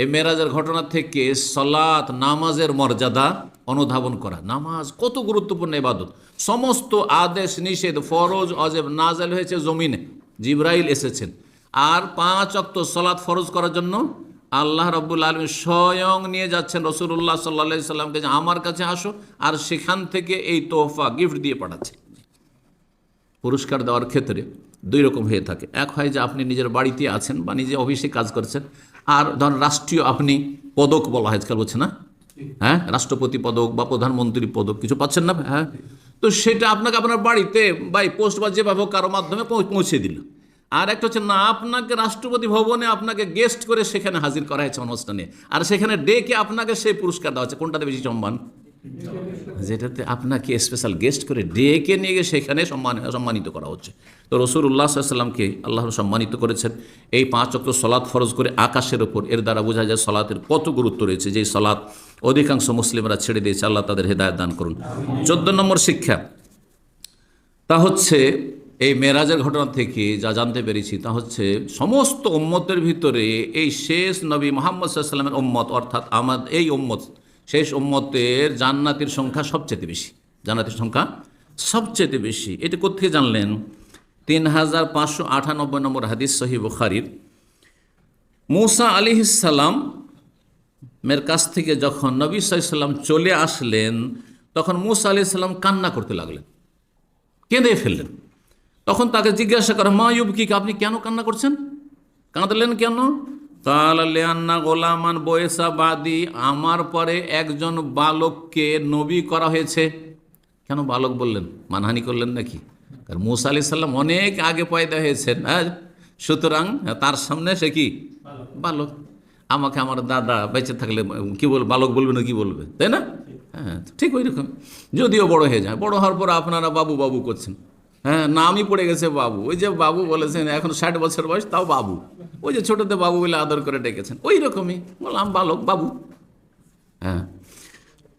এই মেরাজের ঘটনা থেকে সলাত, নামাজের মর্যাদা অনুধাবন করা। নামাজ কত গুরুত্বপূর্ণ ইবাদত। সমস্ত আদেশ নিষেধ, ফরজ, অজেব নাজাল হয়েছে জমিনে। জিব্রাইল এসেছেন। আর পাঁচ অক্ত সলাৎ ফরজ করার জন্য আল্লাহ রব্বুল আলম স্বয়ং নিয়ে যাচ্ছেন রসুল্লাহ সাল্লা সাল্লামকে যে আমার কাছে আসো আর সেখান থেকে এই তোহফা, গিফট দিয়ে পাঠাচ্ছে। পুরস্কার দেওয়ার ক্ষেত্রে দুই রকম হয়ে থাকে। এক হয় যে আপনি নিজের বাড়িতে আছেন বা নিজে অফিসে কাজ করছেন। আর ধরুন রাষ্ট্রীয় আপনি পদক বলা হয়, আজকাল বলছে না? হ্যাঁ রাষ্ট্রপতি পদক বা প্রধানমন্ত্রী পদক কিছু পাচ্ছেন না হ্যাঁ? তো সেটা আপনাকে আপনার বাড়িতে বাই পোস্ট বা যেভাবে কারও মাধ্যমে পৌঁছে দিল। আর একটা হচ্ছে না, আপনাকে রাষ্ট্রপতি ভবনে আপনাকে গেস্ট করে সেখানে হাজির করা হয়েছে অনুষ্ঠানে। আর সেখানে ডেকে আপনাকে সেই পুরস্কার দেওয়া হচ্ছে। কোনটাতে বেশি সম্মান? যেটাতে আপনাকে স্পেশাল গেস্ট করে ডেকে নিয়ে গিয়ে সেখানে সম্মান, সম্মানিত করা হচ্ছে। তো রসুল্লাহ সাল্লামকে আল্লাহ সম্মানিত করেছেন। এই পাঁচ অক্ট সলাৎ ফরজ করে আকাশের ওপর, এর দ্বারা বোঝা যায় সলাতের কত গুরুত্ব রয়েছে। যেই সলাৎ অধিকাংশ মুসলিমরা ছেড়ে দিয়েছে, আল্লাহ তাদের হেদায়ত দান করুন। চোদ্দ নম্বর শিক্ষা, তা হচ্ছে এই মেরাজের ঘটনা থেকে যা জানতে পেরেছি, তা হচ্ছে সমস্ত উম্মতের ভিতরে এই শেষ নবী মোহাম্মদ সাল্লামের উম্মত, অর্থাৎ আমার এই উম্মত শেষ উম্মতের জান্নাতের সংখ্যা সবচেয়ে বেশি। জান্নাতের সংখ্যা সবচেয়ে বেশি। এটা কোথেকে জানলেন? তিন হাজার পাঁচশো আটানব্বই নম্বর হাদিস সহি বুখারির। মুসা আলি সালাম মের কাছ থেকে যখন নবী সাল্লাম চলে আসলেন, তখন মুসা আলি সাল্লাম কান্না করতে লাগলেন। কেঁদে ফেললেন। তখন তাকে জিজ্ঞাসা করে, মা ইউবকি আপনি কেন কান্না করছেন? কাঁদলেন কেন? কালান্না গোলামান বয়েসা বাদি আমার পরে একজন বালককে নবী করা হয়েছে। কেন বালক বললেন? মানহানি করলেন নাকি? কারণ মুসা আলি সাল্লাম অনেক আগে পয়দা হয়েছেন হ্যাঁ? সুতরাং তার সামনে সে কি? বালক। আমাকে আমার দাদা বেঁচে থাকলে কি বল, বালক বলবে না কি বলবে? তাই না? হ্যাঁ ঠিক ওই রকম যদিও বড় হয়ে যায়। বড় হওয়ার পর আপনারা বাবু বাবু করছেন। হ্যাঁ নামই পড়ে গেছে বাবু। ওই যে বাবু বলেছেন, এখন ষাট বছর বয়স, তাও বাবু। ওই যে ছোটতে বাবু বলে আদর করে ডেকেছেন। ওই রকমই। বললাম বালক বাবু। হ্যাঁ।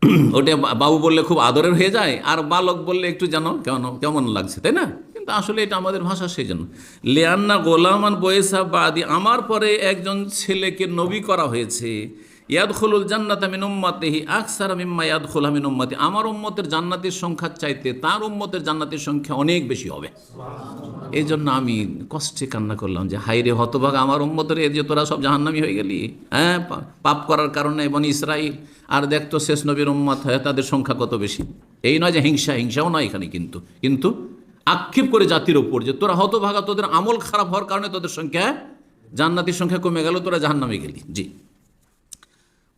ওটা বাবু বললে খুব আদরের হয়ে যায়, আর বালক বললে একটু যেন কেমন কেমন লাগছে, তাই না? কিন্তু আসলে এটা আমাদের ভাষা সেই জন্য। লিয়ান্না গোলামান বয়েসা বাদি, আমার পরে একজন ছেলেকে নবী করা হয়েছে। ইয়াদ খুলুল জান্নাত আমিন উম্মাতেহি আকসার মিম্মা ইয়াদ খুল আমিন উম্মাতি। আমার উম্মতের জান্নাতের সংখ্যার চাইতে তার উম্মতের জান্নাতের সংখ্যা অনেক বেশি হবে। এই জন্য আমি কষ্টে কান্না করলাম যে হাইরে হতভাগ আমার উম্মতের এ যে তোরা সব জাহান্নামি হয়ে গেলি। হ্যাঁ পাপ করার কারণে এবং ইসরাইল। আর দেখতো শেষ নবীর উম্মত হয় তাদের সংখ্যা কত বেশি। এই নয় যে হিংসা হিংসাও নয় এখানে কিন্তু। কিন্তু আক্ষেপ করে জাতির ওপর যে তোরা হতভাগা তোদের আমল খারাপ হওয়ার কারণে তোদের সংখ্যা জান্নাতির সংখ্যা কমে গেল তোরা জাহান্নামে গেলি। জি।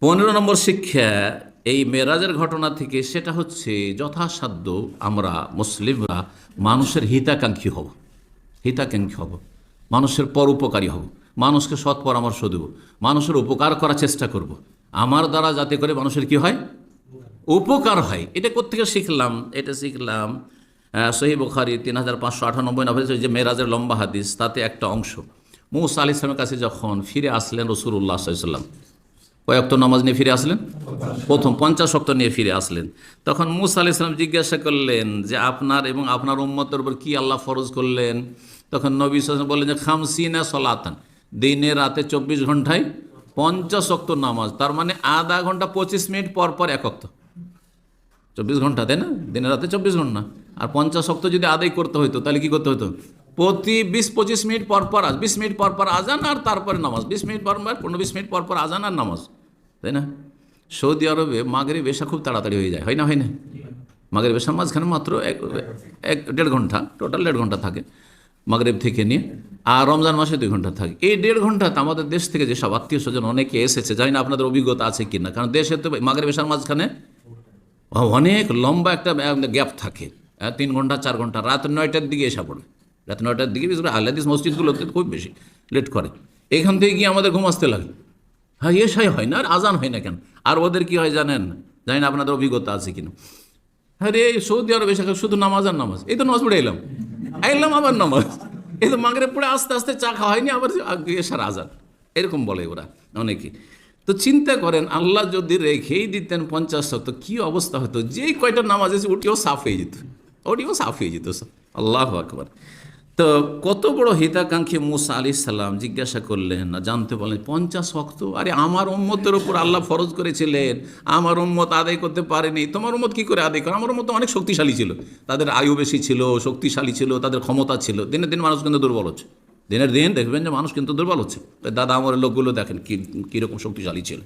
পনেরো নম্বর শিক্ষা, এই মেরাজের ঘটনা থেকে সেটা হচ্ছে যথাসাধ্য আমরা মুসলিমরা মানুষের হিতাকাঙ্ক্ষী হব। হিতাকাঙ্ক্ষী হব। মানুষের পরোপকারী হব। মানুষকে সৎ পরামর্শ দেব। মানুষের উপকার করার চেষ্টা করব। আমার দ্বারা যাতে করে মানুষের কি হয়? উপকার হয়। এটা কোথেকে শিখলাম? এটা শিখলাম সহি বুখারি তিন হাজার পাঁচশো আটানব্বই নব্বই যে মেরাজের লম্বা হাদিস, তাতে একটা অংশ। মৌসা আলি ইসলামের কাছে যখন ফিরে আসলেন রসুল্লাহ সাল্লাম কয়েকটা নামাজ নিয়ে ফিরে আসলেন? প্রথম পঞ্চাশ শক্ত নিয়ে ফিরে আসলেন। তখন মুসা আলি ইসলাম জিজ্ঞাসা করলেন যে আপনার এবং আপনার উম্মতের উপর কি আল্লাহ ফরজ করলেন? তখন নবী সাল্লাম বললেন যে, খামসিনা সলাতান। দিনে রাতে চব্বিশ ঘন্টায় পঞ্চাশ শক্ত নামাজ। তার মানে আধা ঘণ্টা পঁচিশ মিনিট পর পর এক অক্ত চব্বিশ ঘণ্টা, তাই না? দিনে রাতে চব্বিশ ঘণ্টা। আর পঞ্চাশ শক্ত যদি আদায় করতে হতো তাহলে কি করতে হতো প্রতি বিশ পঁচিশ মিনিট পর পর আজ, বিশ মিনিট পর পর আজান আর তারপরে নামাজ। বিশ মিনিট পর পর, পনেরো বিশ মিনিট পর পর আজান আর নামাজ। তাই না? সৌদি আরবে মাগরিব বেশা খুব তাড়াতাড়ি হয়ে যায়, হয় না হয় না? মাগরিব বেশার মাঝখানে মাত্র এক এক, দেড় ঘণ্টা টোটাল দেড় ঘণ্টা থাকে মাগরিব থেকে নিয়ে, আর রমজান মাসে দুই ঘণ্টা থাকে। এই দেড় ঘন্টাতে আমাদের দেশ থেকে যেসব আত্মীয় স্বজন অনেকে এসেছে, জানি না আপনাদের অভিজ্ঞতা আছে কি না কারণ দেশে তো মাগরিব বেশার মাঝখানে অনেক লম্বা একটা গ্যাপ থাকে। তিন ঘণ্টা, চার ঘণ্টা, রাত নয়টার দিকে এসে পড়ে। রাত নয়টার দিকে, বিশেষ করে আহলাদিস মসজিদগুলোতে খুব বেশি লেট করে। এখান থেকে গিয়ে আমাদের ঘুম আসতে লাগে। হ্যাঁ এসাই হয় না, আর আজান হয় না কেন? আর ওদের কি হয় জানেন? জানি না আপনাদের অভিজ্ঞতা আছে কিনা। হ্যাঁ রে, সৌদি আরব এসে শুধু নামাজ আর নামাজ, এই তো নামাজ পড়ে এলাম। এলাম আবার নামাজ। এই তো মাগরে পড়ে আস্তে আস্তে চা খাওয়া হয়নি, আবার এসার আজান। এরকম বলে ওরা অনেকে। তো চিন্তা করেন, আল্লাহ যদি রেখেই দিতেন পঞ্চাশ শত, কি অবস্থা হতো? যেই কয়টা নামাজ আছে, ওটিও সাফ হয়ে যেত। ওটিও সাফ হয়ে যেত আল্লাহ আকবর। তো কত বড় হিতাকাঙ্ক্ষী মুসা আলি সাল্লাম জিজ্ঞাসা করলেন, না জানতে পারলেন পঞ্চাশ অক্ত আরে আমার উম্মতের ওপর আল্লাহ ফরজ করেছিলেন, আমার উম্মত আদায় করতে পারেনি, তোমার উম্মত কি করে আদায় করে? আমার উম্মত অনেক শক্তিশালী ছিল, তাদের আয়ু বেশি ছিল, শক্তিশালী ছিল, তাদের ক্ষমতা ছিল, দিনের দিন মানুষ কিন্তু দুর্বল হচ্ছে, দিনের দিন দেখবেন যে মানুষ কিন্তু দুর্বল হচ্ছে। দাদা আমার লোকগুলো দেখেন কি, কীরকম শক্তিশালী ছিল